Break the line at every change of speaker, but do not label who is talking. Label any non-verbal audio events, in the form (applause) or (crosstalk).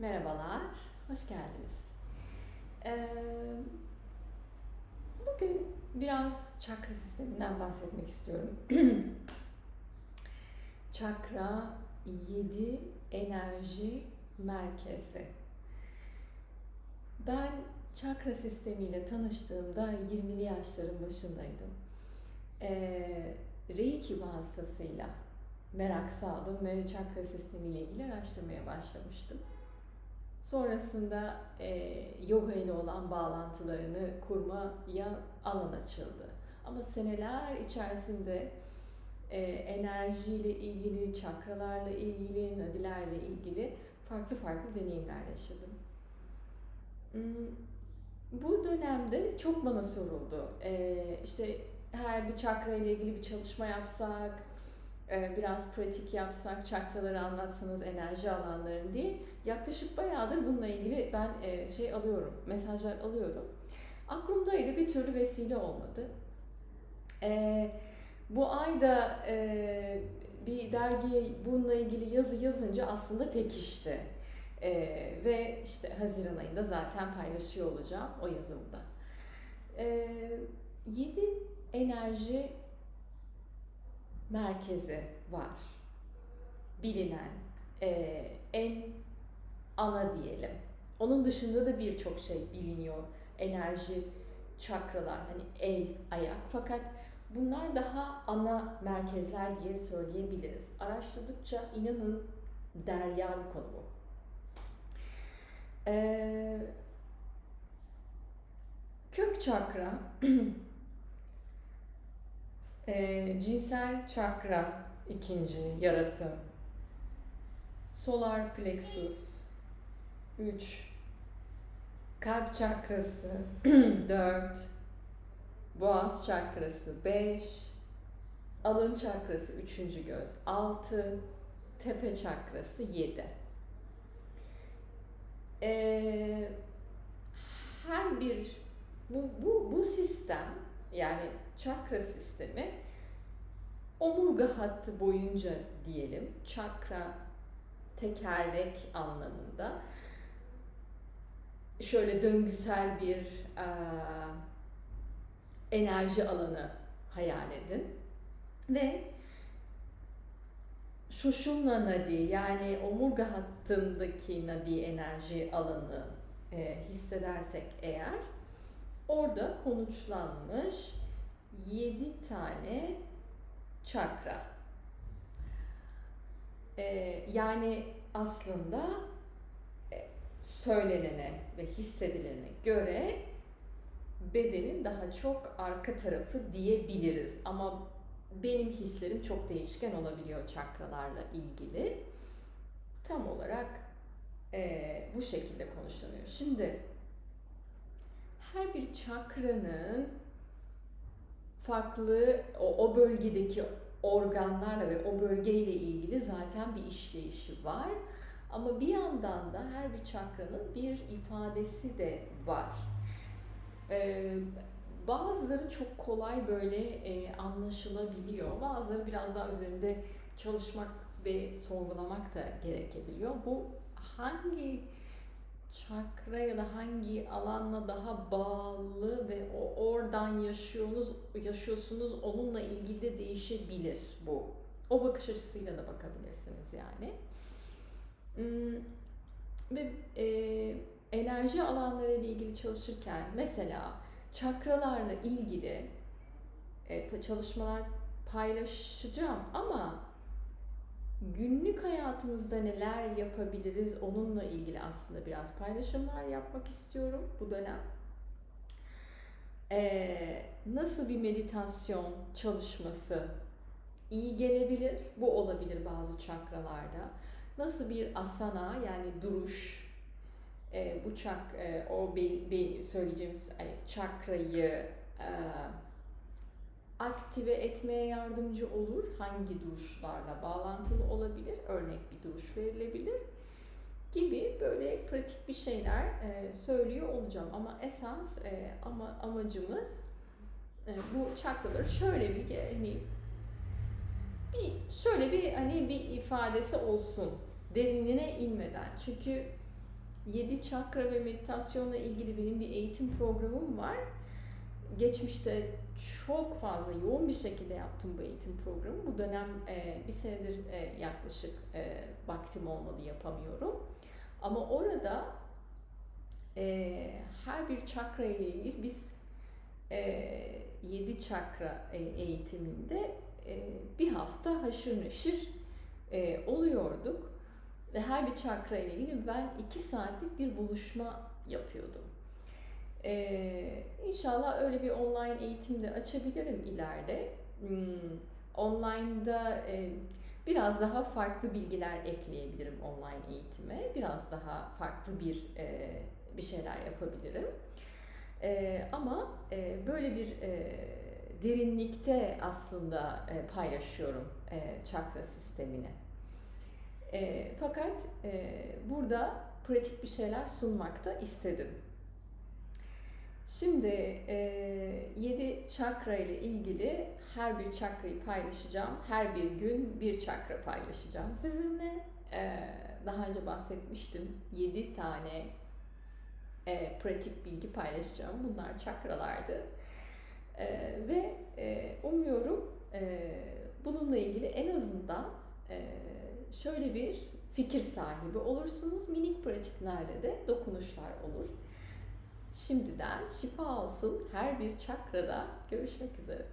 Merhabalar, hoş geldiniz. Ee, bugün biraz çakra sisteminden bahsetmek istiyorum. (clears throat) çakra 7 enerji merkezi. Ben çakra sistemiyle tanıştığımda 20'li yaşların başındaydım. Ee, Reiki vasıtasıyla merak saldım ve çakra sistemiyle ilgili araştırmaya başlamıştım. Sonrasında e, yoga ile olan bağlantılarını kurmaya alan açıldı. Ama seneler içerisinde e, enerjiyle ilgili, çakralarla ilgili, nadilerle ilgili farklı farklı deneyimler yaşadım. Hmm, bu dönemde çok bana soruldu. E, işte her bir çakra ile ilgili bir çalışma yapsak, biraz pratik yapsak, çakraları anlatsanız enerji alanlarını diye yaklaşık bayağıdır bununla ilgili ben e, şey alıyorum, mesajlar alıyorum. Aklımdaydı bir türlü vesile olmadı. E, bu ayda e, bir dergiye bununla ilgili yazı yazınca aslında pekişti. E, ve işte Haziran ayında zaten paylaşıyor olacağım o yazımda. E, 7 enerji merkezi var. Bilinen, e, en ana diyelim. Onun dışında da birçok şey biliniyor. Enerji, çakralar, hani el, ayak. Fakat bunlar daha ana merkezler diye söyleyebiliriz. Araştırdıkça inanın derya bir konu bu. Ee, kök çakra (clears throat) e, cinsel çakra ikinci yaratım. Solar plexus. 3 kalp çakrası. (clears throat) 4 boğaz çakrası. 5 alın çakrası. 3. göz. 6 tepe çakrası. 7 ee, her bir bu, bu, bu sistem yani çakra sistemi omurga hattı boyunca diyelim. Çakra tekerlek anlamında. Şöyle döngüsel bir e, enerji alanı hayal edin. Ve Şuşunla nadi yani omurga hattındaki nadi enerji alanı e, hissedersek eğer orada konuşlanmış 7 tane çakra. Ee, yani aslında e, söylenene ve hissedilene göre bedenin daha çok arka tarafı diyebiliriz. Ama benim hislerim çok değişken olabiliyor çakralarla ilgili. Tam olarak e, bu şekilde konuşuluyor. Şimdi her bir çakranın farklı o, o bölgedeki organlarla ve o bölgeyle ilgili zaten bir işleyişi var. Ama bir yandan da her bir çakranın bir ifadesi de var. Ee, bazıları çok kolay böyle e, anlaşılabiliyor. Bazıları biraz daha üzerinde çalışmak ve sorgulamak da gerekebiliyor. Bu hangi çakra ya da hangi alanla daha bağlı ve o oradan yaşıyorsunuz yaşıyorsunuz onunla ilgili de değişebilir bu. O bakış açısıyla da bakabilirsiniz yani. Hmm, ve e, enerji alanları ile ilgili çalışırken mesela çakralarla ilgili e, çalışmalar paylaşacağım ama günlük hayatımızda neler yapabiliriz onunla ilgili aslında biraz paylaşımlar yapmak istiyorum bu dönem. Ee, nasıl bir meditasyon çalışması iyi gelebilir? Bu olabilir bazı çakralarda. Nasıl bir asana yani duruş, e, bu çak, e, o be, be, söyleyeceğimiz hani çakrayı e, aktive etmeye yardımcı olur. Hangi duruşlarla bağlantılı olabilir? Örnek bir duruş verilebilir gibi böyle pratik bir şeyler e, söylüyor olacağım. Ama esas e, ama amacımız e, bu çakraları şöyle bir hani bir şöyle bir hani bir ifadesi olsun derinliğine inmeden. Çünkü 7 çakra ve meditasyonla ilgili benim bir eğitim programım var. Geçmişte çok fazla yoğun bir şekilde yaptım bu eğitim programı. Bu dönem e, bir senedir e, yaklaşık e, vaktim olmadı yapamıyorum. Ama orada e, her bir çakra ile ilgili biz e, 7 çakra e, eğitiminde e, bir hafta haşır neşir e, oluyorduk. Ve her bir çakra ile ilgili ben iki saatlik bir buluşma yapıyordum. Ee, inşallah öyle bir online eğitim de açabilirim ileride. Hmm, online'da e, biraz daha farklı bilgiler ekleyebilirim online eğitime. Biraz daha farklı bir e, bir şeyler yapabilirim. E, ama e, böyle bir e, derinlikte aslında e, paylaşıyorum e, çakra sistemini. E, fakat e, burada pratik bir şeyler sunmakta istedim. Şimdi e, 7 çakra ile ilgili her bir çakrayı paylaşacağım. Her bir gün bir çakra paylaşacağım sizinle. E, daha önce bahsetmiştim. 7 tane e, pratik bilgi paylaşacağım. Bunlar çakralardı. E, ve e, umuyorum e, bununla ilgili en azından e, şöyle bir fikir sahibi olursunuz. Minik pratiklerle de dokunuşlar olur. Şimdiden şifa olsun her bir çakrada. Görüşmek üzere.